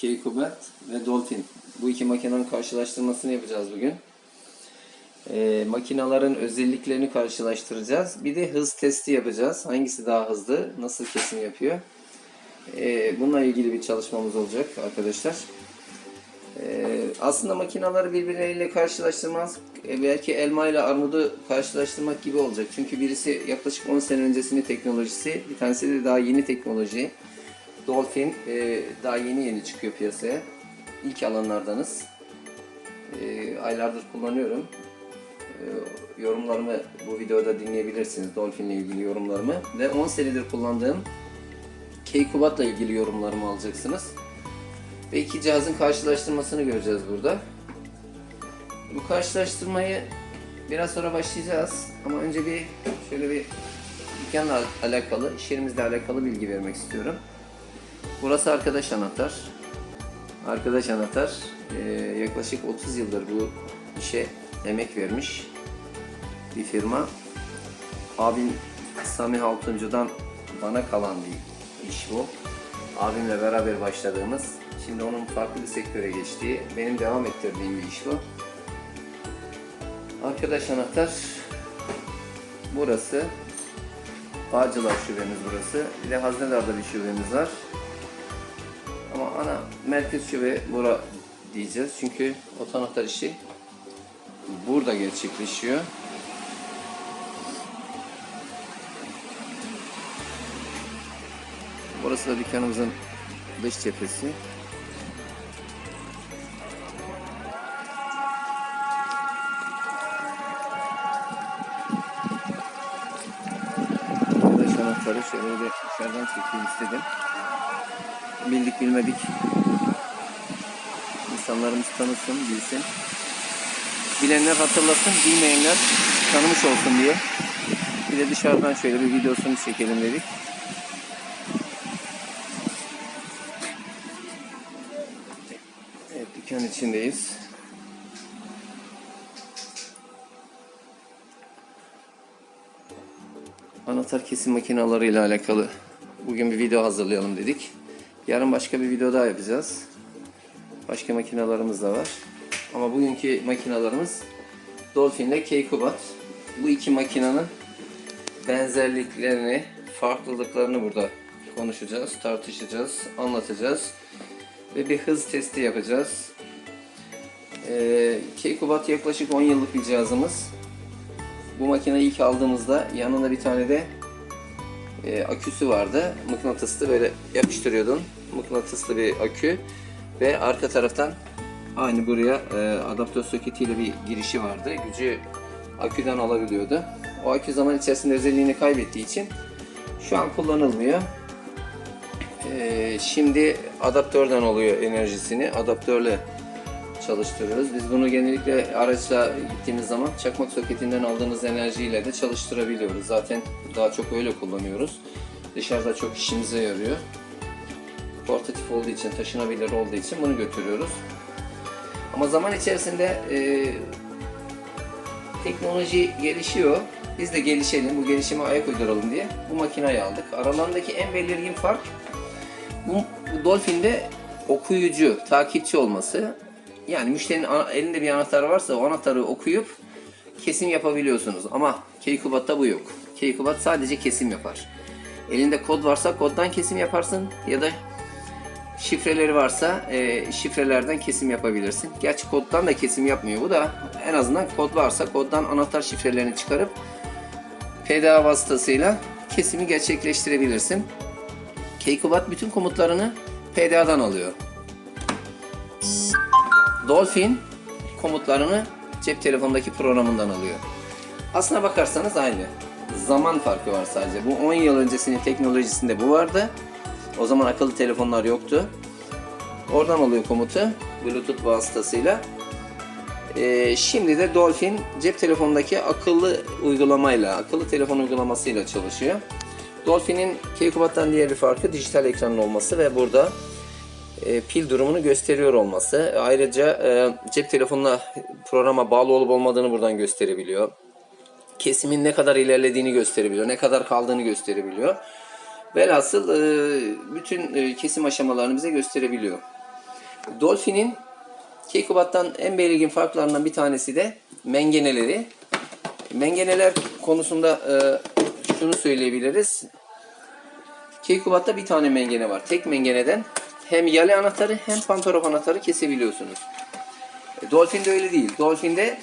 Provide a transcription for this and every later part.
Keikubet ve Dolphin. Bu iki makinenin karşılaştırmasını yapacağız bugün. Ee, makinaların özelliklerini karşılaştıracağız. Bir de hız testi yapacağız. Hangisi daha hızlı, nasıl kesim yapıyor. Ee, bununla ilgili bir çalışmamız olacak arkadaşlar. Ee, aslında makinaları birbirleriyle karşılaştırmaz. e, belki elma ile armudu karşılaştırmak gibi olacak. Çünkü birisi yaklaşık 10 sene öncesinin teknolojisi, bir tanesi de daha yeni teknoloji. Dolphin e, daha yeni yeni çıkıyor piyasaya. İlk alanlardanız. E, aylardır kullanıyorum. E, yorumlarımı bu videoda dinleyebilirsiniz. Dolphin ile ilgili yorumlarımı. Ve 10 senedir kullandığım Keikubat ile ilgili yorumlarımı alacaksınız. Ve iki cihazın karşılaştırmasını göreceğiz burada. Bu karşılaştırmayı biraz sonra başlayacağız. Ama önce bir şöyle bir dükkanla alakalı, iş yerimizle alakalı bilgi vermek istiyorum. Burası arkadaş anahtar. Arkadaş anahtar eee, yaklaşık 30 yıldır bu işe emek vermiş bir firma. Abim Sami Altuncu'dan bana kalan bir iş bu. Abimle beraber başladığımız, şimdi onun farklı bir sektöre geçtiği, benim devam ettirdiğim bir iş bu. Arkadaş anahtar burası. Bağcılar şubemiz burası. Bir de Haznedar'da bir şubemiz var. Ana merkez şube bura diyeceğiz. Çünkü otoanahtar işi burada gerçekleşiyor. Burası da dükkanımızın dış cephesi. Arkadaş anahtarı şöyle bir dışarıdan çekeyim istedim. Bildik bilmedik. İnsanlarımız tanısın, bilsin. Bilenler hatırlasın, bilmeyenler tanımış olsun diye. Bir de dışarıdan şöyle bir videosunu çekelim dedik. Evet, dükkan içindeyiz. Anahtar kesim makinaları ile alakalı bugün bir video hazırlayalım dedik. Yarın başka bir video daha yapacağız. Başka makinalarımız da var. Ama bugünkü makinalarımız Dolphin ile Keikubat. Bu iki makinenin benzerliklerini, farklılıklarını burada konuşacağız, tartışacağız, anlatacağız. Ve bir hız testi yapacağız. Ee, Keikubat yaklaşık 10 yıllık bir cihazımız. Bu makineyi ilk aldığımızda yanında bir tane de e, aküsü vardı. Mıknatıslı böyle yapıştırıyordun. Mıknatıslı bir akü ve arka taraftan aynı buraya e, adaptör soketiyle bir girişi vardı. Gücü aküden alabiliyordu. O akü zaman içerisinde özelliğini kaybettiği için şu an kullanılmıyor. E, şimdi adaptörden alıyor enerjisini. Adaptörle çalıştırıyoruz. Biz bunu genellikle araçla gittiğimiz zaman çakmak soketinden aldığımız enerjiyle de çalıştırabiliyoruz. Zaten daha çok öyle kullanıyoruz. Dışarıda çok işimize yarıyor. Portatif olduğu için, taşınabilir olduğu için bunu götürüyoruz. Ama zaman içerisinde e, teknoloji gelişiyor. Biz de gelişelim, bu gelişime ayak uyduralım diye bu makineyi aldık. Aralarındaki en belirgin fark bu, bu Dolphin'de okuyucu, takipçi olması. Yani müşterinin elinde bir anahtar varsa o anahtarı okuyup kesim yapabiliyorsunuz. Ama Keikubat'ta bu yok. Keikubat sadece kesim yapar. Elinde kod varsa koddan kesim yaparsın ya da şifreleri varsa e, şifrelerden kesim yapabilirsin. Gerçi koddan da kesim yapmıyor bu da en azından kod varsa koddan anahtar şifrelerini çıkarıp PDA vasıtasıyla kesimi gerçekleştirebilirsin. Keikubat bütün komutlarını PDA'dan alıyor. Dolphin komutlarını cep telefonundaki programından alıyor. Aslına bakarsanız aynı. Zaman farkı var sadece. Bu 10 yıl öncesinin teknolojisinde bu vardı. O zaman akıllı telefonlar yoktu. Oradan alıyor komutu Bluetooth vasıtasıyla. Ee, şimdi de Dolphin cep telefonundaki akıllı uygulamayla, akıllı telefon uygulamasıyla çalışıyor. Dolphin'in Keikubat'tan diğer bir farkı dijital ekranın olması ve burada e, pil durumunu gösteriyor olması. Ayrıca e, cep telefonuna programa bağlı olup olmadığını buradan gösterebiliyor. Kesimin ne kadar ilerlediğini gösterebiliyor, ne kadar kaldığını gösterebiliyor. Velhasıl e, bütün e, kesim aşamalarını bize gösterebiliyor. Dolphin'in Keykubat'tan en belirgin farklarından bir tanesi de mengeneleri. Mengeneler konusunda e, şunu söyleyebiliriz. Keykubat'ta bir tane mengene var. Tek mengeneden hem yale anahtarı hem pantorof anahtarı kesebiliyorsunuz. E, Dolphin'de öyle değil. Dolphin'de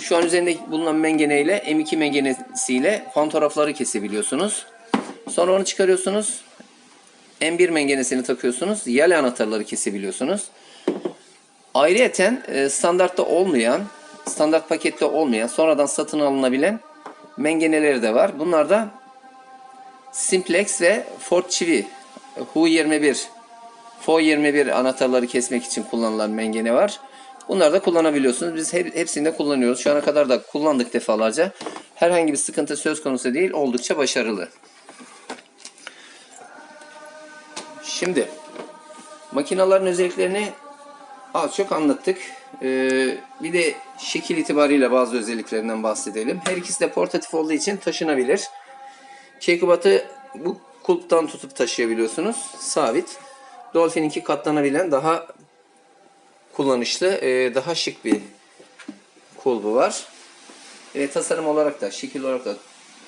şu an üzerinde bulunan mengene ile M2 mengenesiyle pantografları kesebiliyorsunuz. Sonra onu çıkarıyorsunuz. M1 mengenesini takıyorsunuz. Yale anahtarları kesebiliyorsunuz. Ayrıyeten e, standartta olmayan, standart pakette olmayan, sonradan satın alınabilen mengeneleri de var. Bunlar da Simplex ve Ford çivi Hu21 Fo21 anahtarları kesmek için kullanılan mengene var. Bunları da kullanabiliyorsunuz. Biz hep, hepsini de kullanıyoruz. Şu ana kadar da kullandık defalarca. Herhangi bir sıkıntı söz konusu değil. Oldukça başarılı. Şimdi makinaların özelliklerini az çok anlattık. Ee, bir de şekil itibariyle bazı özelliklerinden bahsedelim. Her ikisi de portatif olduğu için taşınabilir. Keykubat'ı bu kulptan tutup taşıyabiliyorsunuz. Sabit. Dolphin'inki katlanabilen daha kullanışlı, e, daha şık bir kulbu var. E, tasarım olarak da, şekil olarak da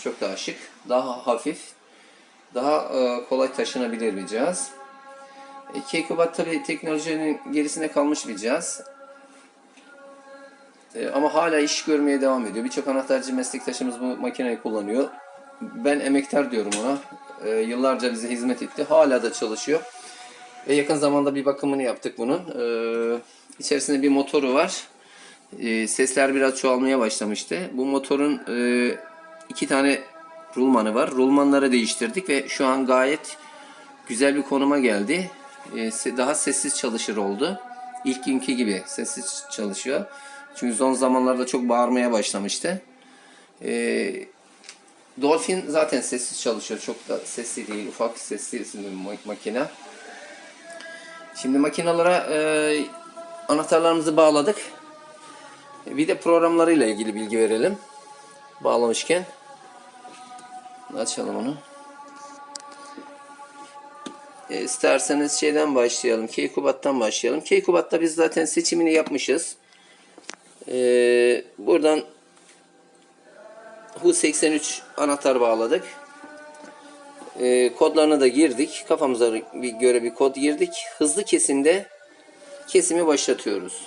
çok daha şık. Daha hafif, daha e, kolay taşınabilir bir cihaz. E, Keykubat tabi teknolojinin gerisine kalmış bir cihaz. E, ama hala iş görmeye devam ediyor. Birçok anahtarcı meslektaşımız bu makineyi kullanıyor. Ben emektar diyorum ona. E, yıllarca bize hizmet etti. Hala da çalışıyor. Ve yakın zamanda bir bakımını yaptık bunun. E, içerisinde bir motoru var. E, sesler biraz çoğalmaya başlamıştı. Bu motorun e, iki tane rulmanı var. Rulmanları değiştirdik ve şu an gayet güzel bir konuma geldi. E, daha sessiz çalışır oldu. İlk günkü gibi sessiz çalışıyor. Çünkü son zamanlarda çok bağırmaya başlamıştı. E, Dolphin zaten sessiz çalışıyor. Çok da sesli değil. Ufak sesli bir ma- makine. Şimdi makinalara e, anahtarlarımızı bağladık. Bir de programlarıyla ilgili bilgi verelim. Bağlamışken. Açalım onu. E, isterseniz şeyden başlayalım. Keykubat'tan başlayalım. Keykubat'ta biz zaten seçimini yapmışız. E, buradan Hu83 anahtar bağladık. E, kodlarını da girdik. Kafamıza bir göre bir kod girdik. Hızlı kesimde kesimi başlatıyoruz.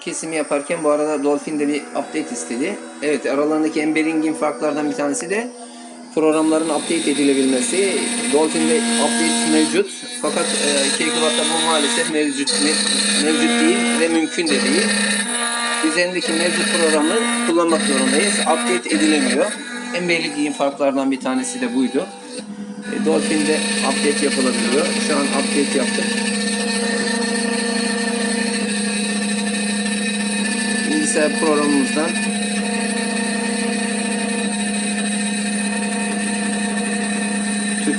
Kesimi yaparken bu arada Dolphin de bir update istedi. Evet aralarındaki en belirgin farklardan bir tanesi de programların update edilebilmesi. Dolphin'de update mevcut. Fakat e, Keykubat'ta bu maalesef mevcut, me- mevcut değil ve mümkün de değil. Üzerindeki mevcut programı kullanmak zorundayız. Update edilemiyor. En belirgin farklardan bir tanesi de buydu. E, Dolphin'de update yapılabiliyor. Şu an update yaptık. bilgisayar programımızdan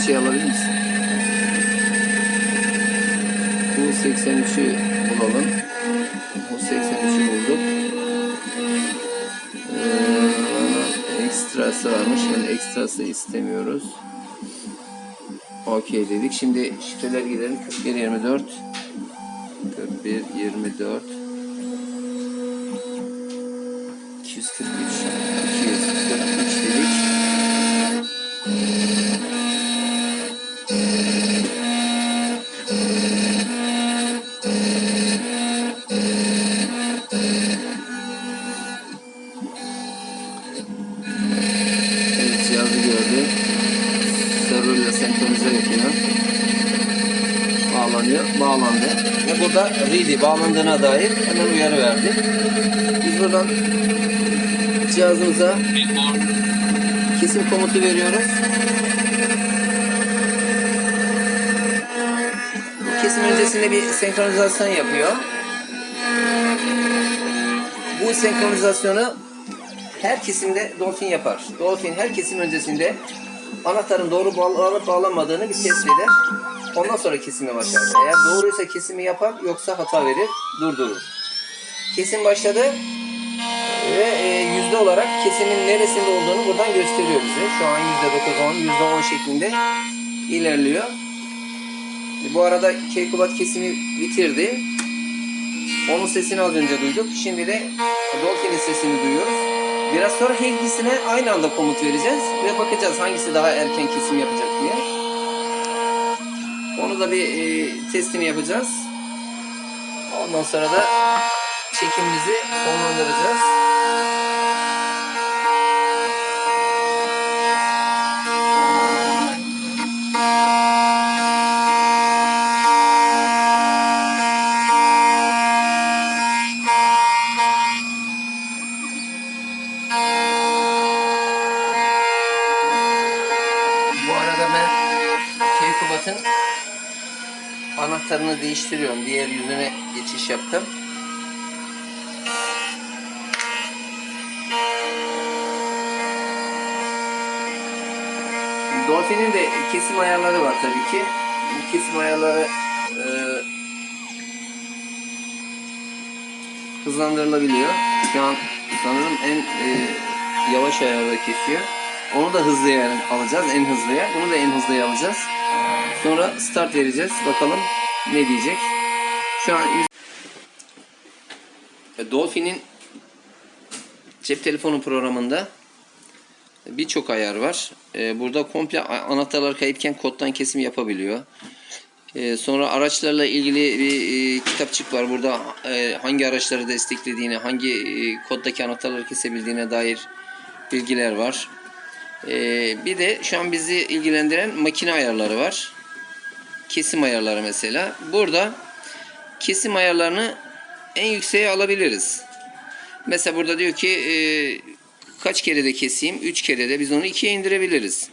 Türkçe alabilir misin? Bu 83'ü bulalım. Bu 83'ü bulduk. Ee, ekstrası varmış. Yani ekstrası istemiyoruz. Okey dedik. Şimdi şifreler gidelim. 41 24 41 24 Burada ready bağlandığına dair hemen uyarı verdi. Biz buradan cihazımıza kesim komutu veriyoruz. Bu kesim öncesinde bir senkronizasyon yapıyor. Bu senkronizasyonu her kesimde Dolphin yapar. Dolphin her kesim öncesinde anahtarın doğru bağlanıp bağlanmadığını bir test eder. Ondan sonra kesime başlar. Eğer doğruysa kesimi yapar yoksa hata verir, durdurur. Kesim başladı ve e, olarak kesimin neresinde olduğunu buradan gösteriyor bize. Şu an %9, 10, %10 şeklinde ilerliyor. Bu arada Keykubat kesimi bitirdi. Onun sesini az önce duyduk. Şimdi de Dolphin'in sesini duyuyoruz. Biraz sonra her ikisine aynı anda komut vereceğiz ve bakacağız hangisi daha erken kesim yapacak diye. Onu da bir e, testini yapacağız. Ondan sonra da çekimimizi sonlandıracağız. Bu arada ben Keykubat'ın anahtarını değiştiriyorum. Diğer yüzüne geçiş yaptım. Dolphin'in de kesim ayarları var tabii ki. Bu kesim ayarları e, hızlandırılabiliyor. Şu an sanırım en e, yavaş ayarda kesiyor. Onu da hızlıya alacağız, en hızlıya. Bunu da en hızlıya alacağız. Sonra start vereceğiz. Bakalım ne diyecek. Şu an E, Dolphin'in cep telefonu programında birçok ayar var. E, Burada komple anahtarlar kayıpken koddan kesim yapabiliyor. E, Sonra araçlarla ilgili bir kitapçık var. Burada hangi araçları desteklediğine, hangi koddaki anahtarları kesebildiğine dair bilgiler var. E, Bir de şu an bizi ilgilendiren makine ayarları var. Kesim ayarları mesela. Burada kesim ayarlarını en yükseğe alabiliriz. Mesela burada diyor ki e, kaç kere de keseyim? 3 kere de biz onu 2'ye indirebiliriz.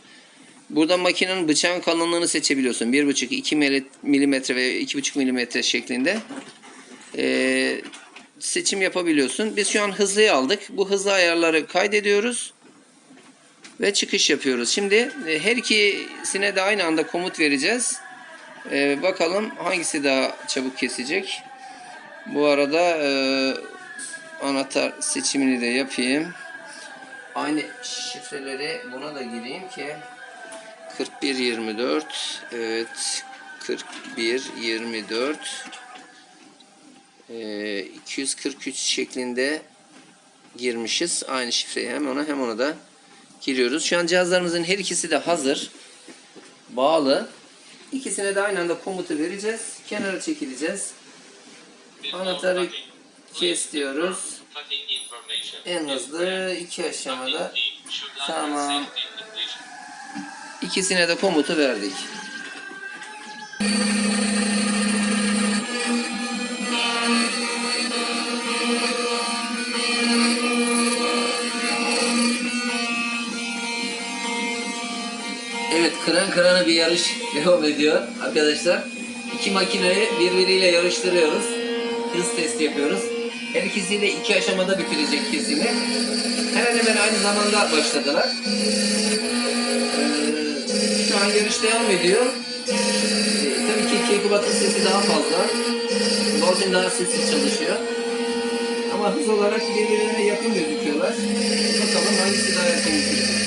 Burada makinenin bıçağın kalınlığını seçebiliyorsun. 1,5, 2 milimetre ve 2,5 milimetre şeklinde e, seçim yapabiliyorsun. Biz şu an hızlıyı aldık. Bu hızlı ayarları kaydediyoruz ve çıkış yapıyoruz. Şimdi e, her ikisine de aynı anda komut vereceğiz. E, bakalım hangisi daha çabuk kesecek. Bu arada e, anahtar seçimini de yapayım. Aynı şifreleri buna da gireyim ki 4124 evet 4124 e, 243 şeklinde girmişiz. Aynı şifreyi hem ona hem ona da giriyoruz. Şu an cihazlarımızın her ikisi de hazır. Bağlı. İkisine de aynı anda komutu vereceğiz. Kenara çekileceğiz. Anahtarı kes diyoruz. En hızlı iki aşamada. Tamam. İkisine de komutu verdik. Kıran kırana bir yarış devam ediyor arkadaşlar. İki makineyi birbiriyle yarıştırıyoruz. Hız testi yapıyoruz. Her ikisiyle iki aşamada bitirecek kesimi. Hemen hemen aynı zamanda başladılar. Ee, şu an yarış devam ediyor. Ee, tabii ki Keykubat'ın sesi daha fazla. Dolphin daha sessiz çalışıyor. Ama hız olarak birbirine yakın gözüküyorlar. Bakalım hangisi daha erken bitirecek.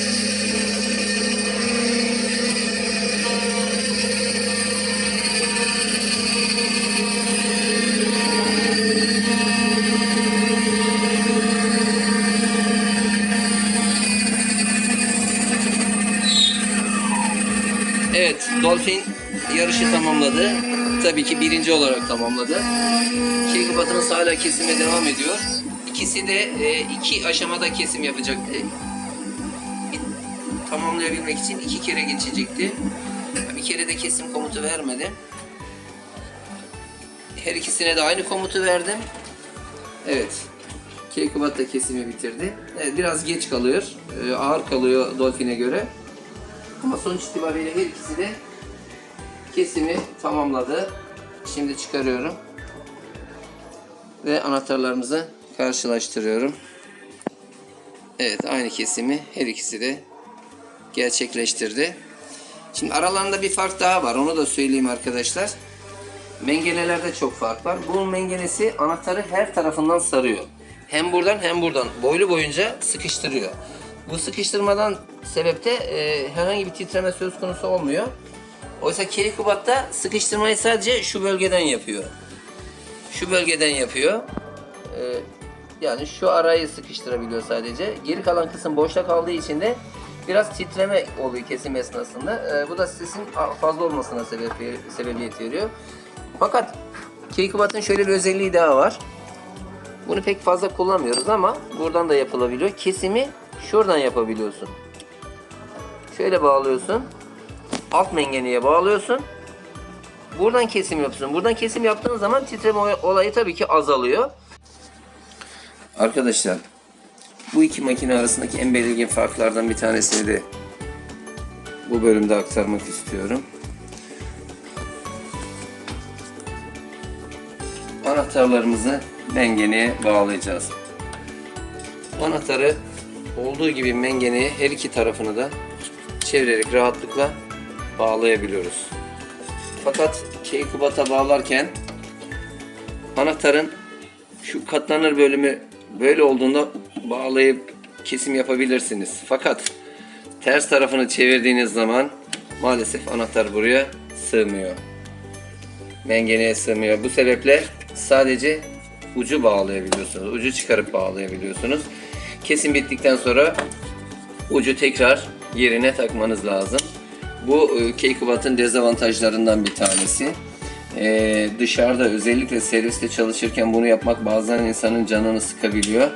Evet, Dolphin yarışı tamamladı. Tabii ki birinci olarak tamamladı. Keykubat'ımız hala kesime devam ediyor. İkisi de e, iki aşamada kesim yapacaktı. Tamamlayabilmek için iki kere geçecekti. Bir kere de kesim komutu vermedi. Her ikisine de aynı komutu verdim. Evet. Keykubat da kesimi bitirdi. Evet, biraz geç kalıyor. e, ağır kalıyor Dolphin'e göre. Ama sonuç itibariyle her ikisi de kesimi tamamladı. Şimdi çıkarıyorum. Ve anahtarlarımızı karşılaştırıyorum. Evet aynı kesimi her ikisi de gerçekleştirdi. Şimdi aralarında bir fark daha var. Onu da söyleyeyim arkadaşlar. Mengenelerde çok fark var. Bu mengenesi anahtarı her tarafından sarıyor. hem buradan hem buradan boylu boyunca sıkıştırıyor. Bu sıkıştırmadan sebepte e, herhangi bir titreme söz konusu olmuyor. Oysa Keikubat'ta sıkıştırmayı sadece şu bölgeden yapıyor. Şu bölgeden yapıyor. E, yani şu arayı sıkıştırabiliyor sadece. Geri kalan kısım boşta kaldığı için de biraz titreme oluyor kesim esnasında. E, bu da sesin fazla olmasına sebep, sebebiyet veriyor. Fakat Keikubat'ın şöyle bir özelliği daha var. Bunu pek fazla kullanmıyoruz ama buradan da yapılabiliyor. Kesimi şuradan yapabiliyorsun. Şöyle bağlıyorsun. Alt mengeneye bağlıyorsun. Buradan kesim yapıyorsun. Buradan kesim yaptığın zaman titreme olayı tabii ki azalıyor. Arkadaşlar bu iki makine arasındaki en belirgin farklardan bir tanesini de bu bölümde aktarmak istiyorum. Anahtarlarımızı mengeneye bağlayacağız. Anahtarı olduğu gibi mengeneye her iki tarafını da çevirerek rahatlıkla bağlayabiliyoruz. Fakat Keykubata bağlarken anahtarın şu katlanır bölümü böyle olduğunda bağlayıp kesim yapabilirsiniz. Fakat ters tarafını çevirdiğiniz zaman maalesef anahtar buraya sığmıyor. Mengeneye sığmıyor. Bu sebeple sadece ucu bağlayabiliyorsunuz. Ucu çıkarıp bağlayabiliyorsunuz. Kesim bittikten sonra ucu tekrar yerine takmanız lazım. Bu e, Keikubat'ın dezavantajlarından bir tanesi. Ee, dışarıda özellikle serviste çalışırken bunu yapmak bazen insanın canını sıkabiliyor.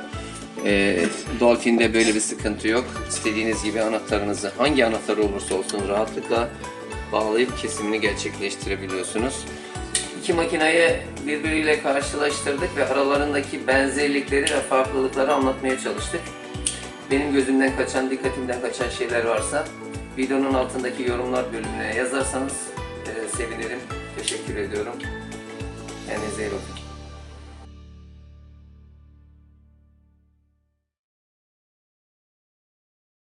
Ee, Dolphin'de böyle bir sıkıntı yok. İstediğiniz gibi anahtarınızı hangi anahtar olursa olsun rahatlıkla bağlayıp kesimini gerçekleştirebiliyorsunuz. İki makinayı birbiriyle karşılaştırdık ve aralarındaki benzerlikleri ve farklılıkları anlatmaya çalıştık. Benim gözümden kaçan, dikkatimden kaçan şeyler varsa videonun altındaki yorumlar bölümüne yazarsanız e, sevinirim. Teşekkür ediyorum. Kendinize iyi bakın.